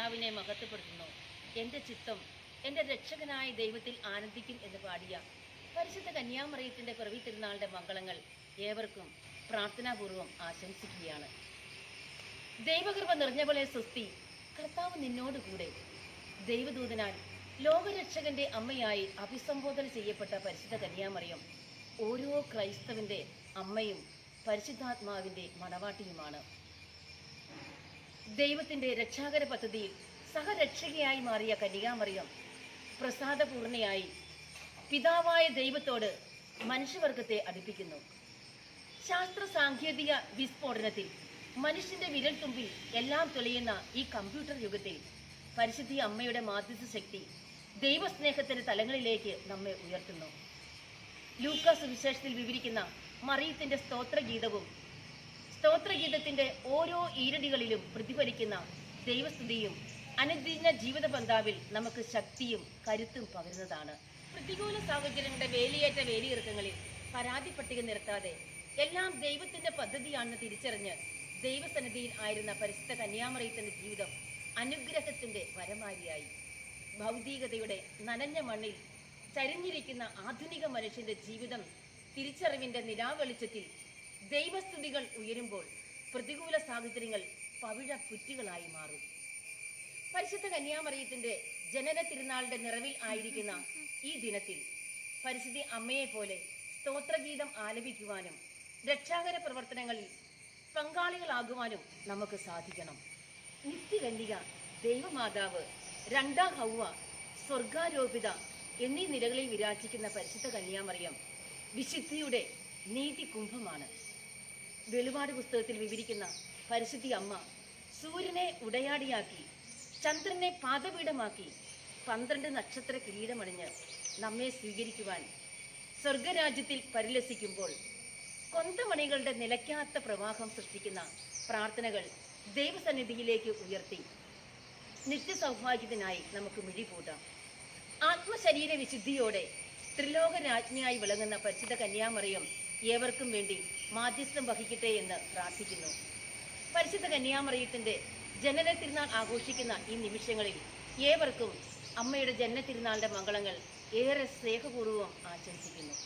കർത്താവിനെ മഹത്വപ്പെടുത്തുന്നു. എന്റെ ചിത്തം എന്റെ രക്ഷകനായ ദൈവത്തിൽ ആനന്ദിക്കും എന്ന് പാടിയ പരിശുദ്ധ കന്യാമറിയത്തിന്റെ പിറവി തിരുനാളിന്റെ മംഗളങ്ങൾ ഏവർക്കും പ്രാർത്ഥനാപൂർവം ആശംസിക്കുകയാണ്. ദൈവകൃപ നിറഞ്ഞവളെ സ്വസ്തി കർത്താവ് നിന്നോടുകൂടെ. ദൈവദൂതനാൽ ലോകരക്ഷകന്റെ അമ്മയായി അഭിസംബോധന ചെയ്യപ്പെട്ട പരിശുദ്ധ കന്യാമറിയം ഓരോ ക്രൈസ്തവന്റെ അമ്മയും പരിശുദ്ധാത്മാവിന്റെ മണവാട്ടിയുമാണ്. ദൈവത്തിന്റെ രക്ഷാകര പദ്ധതിയിൽ സഹരക്ഷകയായി മാറിയ കന്യാമറിയം പ്രസാദപൂർണയായി പിതാവായ ദൈവത്തോട് മനുഷ്യവർഗത്തെ അടുപ്പിക്കുന്നു. ശാസ്ത്ര സാങ്കേതിക വിസ്ഫോടനത്തിൽ മനുഷ്യന്റെ വിരൽത്തുമ്പിൽ എല്ലാം തെളിയുന്ന ഈ കമ്പ്യൂട്ടർ യുഗത്തിൽ പരിശുദ്ധി അമ്മയുടെ മാധ്യസ്ഥ ശക്തി ദൈവസ്നേഹത്തിന്റെ തലങ്ങളിലേക്ക് നമ്മെ ഉയർത്തുന്നു. ലൂക്കാസ് വിശേഷത്തിൽ വിവരിക്കുന്ന മറിയത്തിന്റെ സ്തോത്രഗീതവും സ്തോത്രഗീതത്തിന്റെ ഓരോ ഈരടികളിലും പ്രതിഫലിക്കുന്ന ദൈവസ്തുതിയും അനുദിന ജീവിത പന്താവിൽ നമുക്ക് ശക്തിയും കരുത്തും പകരുന്നതാണ്. പ്രതികൂല സാഹചര്യങ്ങളുടെ വേലിയേറ്റ വേലിയിറക്കങ്ങളിൽ പരാതി പട്ടിക നിരത്താതെ എല്ലാം ദൈവത്തിന്റെ പദ്ധതിയാണെന്ന് തിരിച്ചറിഞ്ഞ് ദൈവസന്നിധിയിൽ ആയിരുന്ന പരിശുദ്ധ കന്യാമറിയത്തിന്റെ ജീവിതം അനുഗ്രഹത്തിന്റെ വരമാരിയായി. ഭൗതികതയുടെ നനഞ്ഞ മണ്ണിൽ ചരിഞ്ഞിരിക്കുന്ന ആധുനിക മനുഷ്യന്റെ ജീവിതം തിരിച്ചറിവിന്റെ നിലാവെളിച്ചത്തിൽ ദൈവസ്തുതികൾ ഉയരുമ്പോൾ പ്രതികൂല സാഹചര്യങ്ങൾ പവിഴ പുറ്റുകളായി മാറും. പരിശുദ്ധ കന്യാമറിയത്തിന്റെ ജനന തിരുനാളിന്റെ നിറവിൽ ആയിരിക്കുന്ന ഈ ദിനത്തിൽ പരിശുദ്ധി അമ്മയെ പോലെ സ്തോത്രഗീതം ആലപിക്കുവാനും രക്ഷാകര പ്രവർത്തനങ്ങളിൽ പങ്കാളികളാകുവാനും നമുക്ക് സാധിക്കണം. നിത്യകന്യക ദൈവമാതാവ് രണ്ടാം ഹൗവ സ്വർഗാരോപിത എന്നീ നിലകളിൽ വിരാജിക്കുന്ന പരിശുദ്ധ കന്യാമറിയം വിശുദ്ധിയുടെ നീതി കുംഭമാണ് വെളിപാട് പുസ്തകത്തിൽ വിവരിക്കുന്ന പരിശുദ്ധി അമ്മ സൂര്യനെ ഉടയാടിയാക്കി ചന്ദ്രനെ പാദപീഠമാക്കി പന്ത്രണ്ട് നക്ഷത്ര കിരീടമണിഞ്ഞ് നമ്മെ സ്വീകരിക്കുവാൻ സ്വർഗരാജ്യത്തിൽ പരിലസിക്കുമ്പോൾ കൊന്തമണികളുടെ നിലയ്ക്കാത്ത പ്രവാഹം സൃഷ്ടിക്കുന്ന പ്രാർത്ഥനകൾ ദൈവസന്നിധിയിലേക്ക് ഉയർത്തി. നിത്യസൗഭാഗ്യത്തിനായി നമുക്ക് മിഴിപൂട്ടാം ആത്മശരീര വിശുദ്ധിയോടെ ത്രിലോക രാജ്ഞിയായി വിളങ്ങുന്ന പരിശുദ്ധ കന്യാമറിയം ഏവർക്കും വേണ്ടി മാധ്യസ്ഥം വഹിക്കട്ടെ എന്ന് പ്രാർത്ഥിക്കുന്നു. പരിശുദ്ധ കന്യാമറിയത്തിന്റെ ജനന തിരുനാൾ ആഘോഷിക്കുന്ന ഈ നിമിഷങ്ങളിൽ ഏവർക്കും അമ്മയുടെ ജനന തിരുനാളിന്റെ മംഗളങ്ങൾ ഏറെ സ്നേഹപൂർവം ആശംസിക്കുന്നു